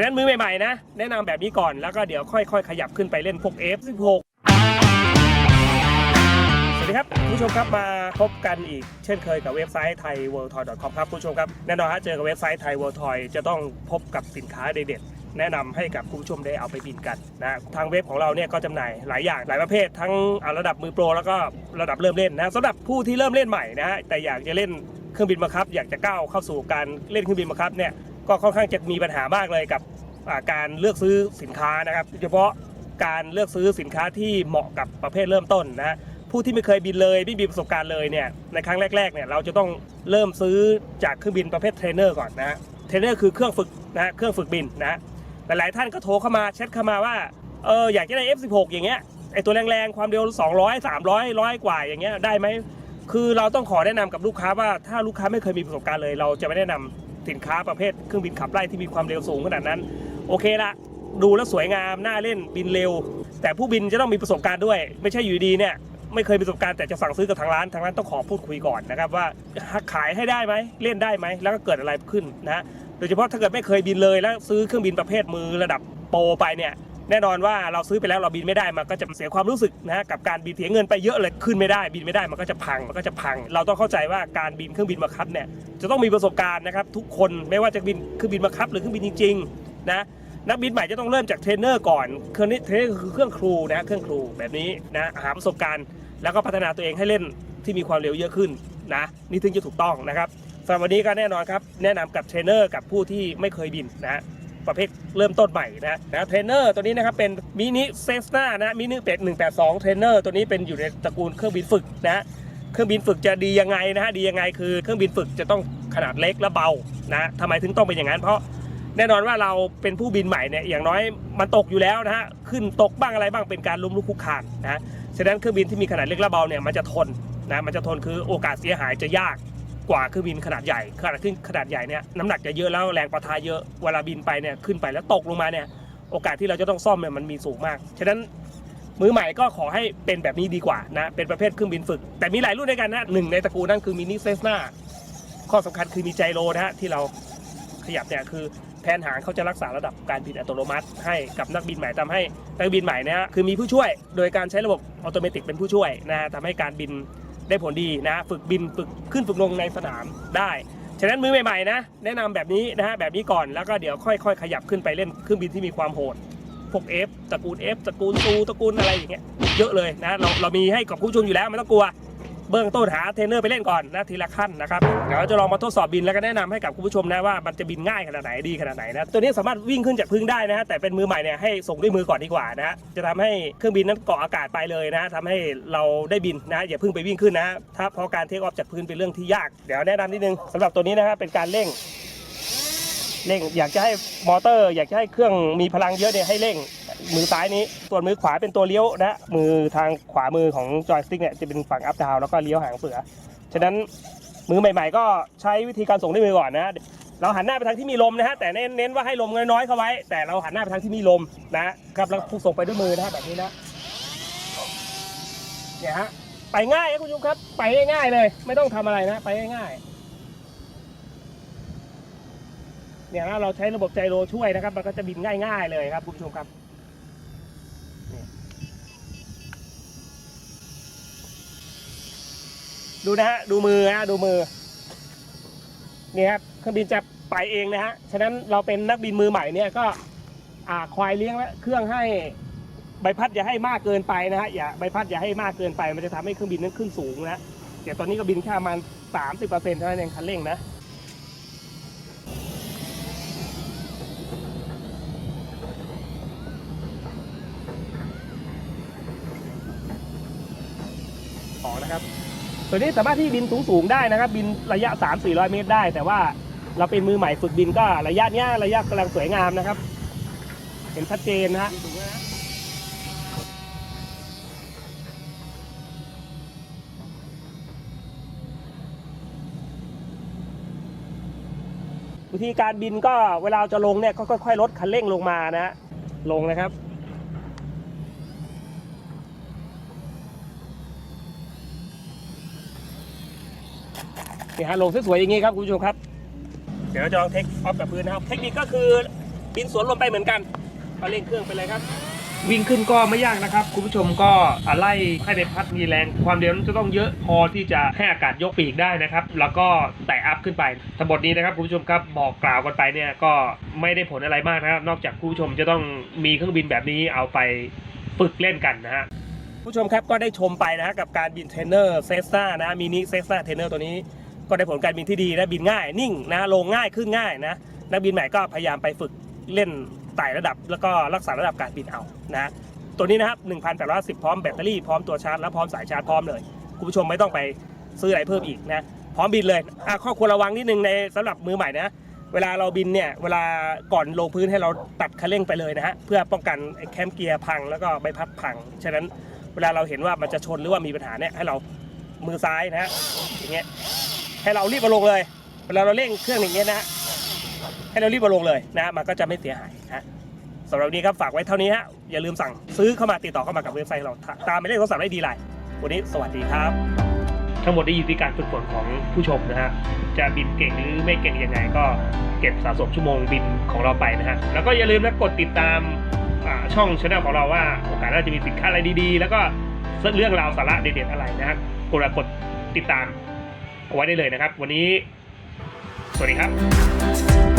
ฉะนั้นมือใหม่ๆนะ แนะนำแบบนี้ก่อนแล้วก็เดี๋ยวค่อยๆ ขยับขึ้นไปเล่นพวก F16 สวัสดีครับคุณผู้ชมครับมาพบกันอีกเช่นเคยกับเว็บไซต์ไทย w o r l d t o y c o m ครับคุณผู้ชมครับแน่นอนฮะเจอกับเว็บไซต์ไทย w o r l d t o y จะต้องพบกับสินค้าเด็ดๆแนะนำให้กับคุณผู้ชมได้เอาไปบินกันนะทางเว็บของเราเนี่ยก็จำหน่ายหลายอย่างหลายประเภท ทั้งอ่าระดับมือโปรแล้วก็ระดับเริ่มเล่นนะสำหรับผู้ที่เริ่มเล่นใหม่นะฮะแต่อยากจะเล่นเครื่องบินบังคับ อยากจะก้าวเข้าสู่การเล่นเครื่องบินบังคับเนี่ย ก็ค่อนข้างจะมีปัญหามากเลยกับการเลือกซื้อสินค้านะครับโดยเฉพาะการเลือกซื้อสินค้าที่เหมาะกับประเภทเริ่มต้นนะผู้ที่ไม่เคยบินเลยไม่มีประสบการณ์เลยเนี่ยในครั้งแรกๆเนี่ยเราจะต้องเริ่มซื้อจากเครื่องบินประเภทเทรนเนอร์ก่อนนะเทรนเนอร์คือเครื่องฝึกนะเครื่องฝึกบินนะหลายๆท่านก็โทรเข้ามาแชทเข้ามาว่าเอออยากจะได้ F16 อย่างเงี้ยไอตัวแรงๆความเร็ว 200 300 100 กว่าอย่างเงี้ยได้ไหมคือเราต้องขอแนะนำกับลูกค้าว่าถ้าลูกค้าไม่เคยมีประสบการณ์เลย เราจะไม่แนะนำ สินค้าประเภทเครื่องบินขับไล่ที่มีความเร็วสูงขนาดนั้น โอเคละดูแล้วสวยงามน่าเล่นบินเร็ว แต่ผู้บินจะต้องมีประสบการณ์ด้วย ไม่ใช่อยู่ดีเนี่ยไม่เคยมีประสบการณ์แต่จะสั่งซื้อกับทางร้านทางร้านต้องขอพูดคุยก่อนนะครับว่าขายให้ได้ไหมเล่นได้ไหมแล้วก็เกิดอะไรขึ้นนะโดยเฉพาะถ้าเกิดไม่เคยบินเลยแล้วซื้อเครื่องบินประเภทมือระดับโปรไปเนี่ย แน่นอนว่าเราซื้อไปแล้วเราบินไม่ได้มันก็จะเสียความรู้สึกนะฮะกับการบินเสียเงินไปเยอะเลยขึ้นไม่ได้ บินไม่ได้มันก็จะพังมันก็จะพัง เราต้องเข้าใจว่าการบินเครื่องบินบังคับเนี่ยจะต้องมีประสบการณ์นะครับทุกคนไม่ว่าจะบินเครื่องบินบังคับหรือเครื่องบินจริงๆนะนักบินใหม่จะต้องเริ่มจากเทรนเนอร์ก่อนเครื่องนี้เทรนเนอร์คือเครื่องครูนะเครื่องครูแบบนี้นะหาประสบการณ์ แล้วก็พัฒนาตัวเองให้เล่นที่มีความเร็วเยอะขึ้นนะนี่ถึงจะถูกต้องนะครับสำหรับวันนี้ก็แน่นอนครับแนะนำกับเทรนเนอร์กับผู้ที่ไม่เคยบินนะ ประเภทเริ่มต้นใหม่นะนะเทรนเนอร์ตัวนี้นะครับเป็นมินิเซสนานะมินิเป็ด182เทรนเนอร์ตัวนี้เป็นอยู่ในตระกูลเครื่องบินฝึกนะเครื่องบินฝึกจะดียังไงนะฮะดียังไงคือเครื่องบินฝึกจะต้องขนาดเล็กและเบานะทำไมถึงต้องเป็นอย่างนั้นเพราะแน่นอนว่าเราเป็นผู้บินใหม่เนี่ยอย่างน้อยมันตกอยู่แล้วนะฮะขึ้นตกบ้างอะไรบ้างเป็นการล้มลุกคุกคานนะฉะนั้นเครื่องบินที่มีขนาดเล็กและเบาเนี่ยมันจะทนนะมันจะทนคือโอกาสเสียหายจะยาก กว่าเครื่องบินขนาดใหญ่ขนาดขึ้นขนาดใหญ่เนี่ยน้ำหนักจะเยอะแล้วแรงประทะเยอะเวลาบินไปเนี่ยขึ้นไปแล้วตกลงมาเนี่ยโอกาสที่เราจะต้องซ่อมเนี่ยมันมีสูงมาก ฉะนั้นมือใหม่ก็ขอให้เป็นแบบนี้ดีกว่านะเป็นประเภทเครื่องบินฝึก แต่มีหลายรุ่นด้วยกันนะหนึ่งในตระกูลนั่นคือมินิเซสนาข้อสำคัญคือมีไจโรนะฮะที่เราขยับเนี่ยคือแผนหางเขาจะรักษาระดับการบินอัตโนมัติ ให้กับนักบินใหม่ทำให้นักบินใหม่นะฮะคือมีผู้ช่วย โดยการใช้ระบบอัตโนมัติเป็นผู้ช่วยนะฮะทำให้การบิน ได้ผลดีนะฮะฝึกบินฝึกขึ้นฝึกลงในสนามได้ ฉะนั้นมือใหม่ๆนะ แนะนำแบบนี้นะฮะแบบนี้ก่อนแล้วก็เดี๋ยวค่อยๆ ขยับขึ้นไปเล่นเครื่องบินที่มีความโหดพวก F ตระกูล F ตระกูลซูตระกูลอะไรอย่างเงี้ยเยอะเลยนะเราเรามีให้กับผู้ชมอยู่แล้วไม่ต้องกลัว เบื้องต้นหาเทรนเนอร์ไปเล่นก่อนนะทีละขั้นนะครับเดี๋ยวเราจะลองมาทดสอบบินแล้วก็แนะนำให้กับคุณผู้ชมนะว่ามันจะบินง่ายขนาดไหนดีขนาดไหนนะตัวนี้สามารถวิ่งขึ้นจากพื้นได้นะฮะแต่เป็นมือใหม่เนี่ยให้ส่งด้วยมือก่อนดีกว่านะฮะจะทำให้เครื่องบินนั้นเกาะอากาศไปเลยนะทำให้เราได้บินนะอย่าเพิ่งไปวิ่งขึ้นนะถ้าพราะการเทคออฟจากพื้นเป็นเรื่องที่ยากเดี๋ยวแนะนำนิดนึงสำหรับตัวนี้นะฮะเป็นการเร่งเร่งอยากจะให้มอเตอร์ อยากจะให้เครื่องมีพลังเยอะเนี่ยให้เร่ง มือซ้ายนี้ ส่วนมือขวาเป็นตัวเลี้ยวนะ มือทางขวามือของจอยสติ๊กเนี่ยจะเป็นฝั่งอัพดาวแล้วก็เลี้ยวหางเสือ ฉะนั้นมือใหม่ ๆ ก็ใช้วิธีการส่งด้วยมือก่อนนะ เราหันหน้าไปทางที่มีลมนะฮะ แต่เน้นเน้นว่าให้ลมน้อยๆเข้าไว้ แต่เราหันหน้าไปทางที่มีลมนะครับแล้วส่งไปด้วยมือนะฮะแบบนี้นะ เนี่ยฮะ ไปง่ายครับคุณผู้ชมครับ ไปง่ายๆเลย ไม่ต้องทำอะไรนะ ไปง่ายๆเนี่ยนะเราใช้ระบบไจโรช่วยนะครับ มันก็จะบินง่าย ๆ เลยครับคุณผู้ชมครับ ดูนะฮะดูมือฮะดูมือนี่ครับเครื่องบินจะไปเองนะฮะฉะนั้นเราเป็นนักบินมือใหม่เนี่ยก็อ่าคอยเลี้ยงและเครื่องให้ใบพัดอย่าให้มากเกินไปนะฮะอย่าใบพัดอย่าให้มากเกินไป มันจะทำให้เครื่องบินนั้นขึ้นสูงนะเดี๋ยวตอนนี้ก็บินแค่ประมาณสามสิบเปอร์เซ็นต์เท่านั้นเองคันเร่งนะของนะครับ ตัวนี้สามารถที่บินสูงสูงๆได้นะครับ บินระยะ 3 4 0 0 เมตรได้ แต่ว่าเราเป็นมือใหม่ฝึกบินก็ระยะเนี้ยระยะกำลังสวยงามนะครับ เห็นชัดเจนนะฮะวิธีการบินก็เวลาจะลงเนี่ยก็ค่อยๆลดคันเร่งลงมานะฮะลงนะครับ นี่ฮะลงสวยๆอย่างงี้ครับคุณผู้ชมครับ เดี๋ยวเราจะลองเทคออฟกับพื้นนะครับ เทคนิคก็คือบินสวนลมไปเหมือนกันก็เร่งเครื่องไปเลยครับ วิ่งขึ้นก็ไม่ยากนะครับ คุณผู้ชมก็ไล่ให้ใบพัดมีแรง ความเร็วนั้นจะต้องเยอะพอที่จะให้อากาศยกปีกได้นะครับ แล้วก็ไต่อัพขึ้นไปทั้งหมดนี้นะครับคุณผู้ชมครับบอกกล่าวกันไปเนี่ยก็ไม่ได้ผลอะไรมากนะครับ นอกจากคุณผู้ชมจะต้องมีเครื่องบินแบบนี้เอาไปฝึกเล่นกันนะฮะ ผู้ชมครับก็ได้ชมไปนะฮะกับการบินเทรนเนอร์เซสซ่านะมินิเซสซ่าเทรนเนอร์ตัวนี้ก็ได้ผลการบินที่ดีนะบินง่ายนิ่งนะลงง่ายขึ้นง่ายนะนักบินใหม่ก็พยายามไปฝึกเล่นไต่ระดับ แล้วก็รักษาระดับการบินเอานะตัวนี้นะครับ1,810 พร้อมแบตเตอรี่พร้อมตัวชาร์จและพร้อมสายชาร์จพร้อมเลยคุณผู้ชมไม่ต้องไปซื้ออะไรเพิ่มอีกนะพร้อมบินเลยอะข้อควรระวังนิดนึงในสำหรับมือใหม่นะเวลาเราบินเนี่ยเวลาก่อนลงพื้นให้เราตัดคันเร่งไปเลยนะฮะเพื่อป้องกันแคมเกียร์พังแล้วก็ใบพัดพัง ฉะนั้น วลาเราเห็นว่ามันจะชนหรือว่ามีปัญหาเนี่ยให้เรามือซ้ายนะฮะอย่างเงี้ยให้เรารีบมาลงเลย เวลาเราเร่งเครื่องอย่างเงี้ยนะฮะให้เรารีบมาลงเลยนะมันก็จะไม่เสียหายนะสำหรับวันนี้ครับฝากไว้เท่านี้ฮะอย่าลืมสั่งซื้อเข้ามาติดต่อเข้ามากับเว็บไซต์เราตามไปเลขโทรศัพท์ได้ดีไลน์วันนี้สวัสดีครับ ทั้งหมดได้อยู่ที่การฝึกฝนของผู้ชมนะฮะจะบินเก่งหรือไม่เก่งยังไงก็เก็บสะสมชั่วโมงบินของเราไปนะฮะแล้วก็อย่าลืมนะกดติดตาม ช่องช anel ของเราว่าโอกาสหน้าจะมีสินค้าอะไรดีๆ แล้วก็เรื่องราวสาระเด็ดๆอะไรนะฮะกดกดติดตามเอาไว้ได้เลยนะครับ วันนี้ สวัสดีครับ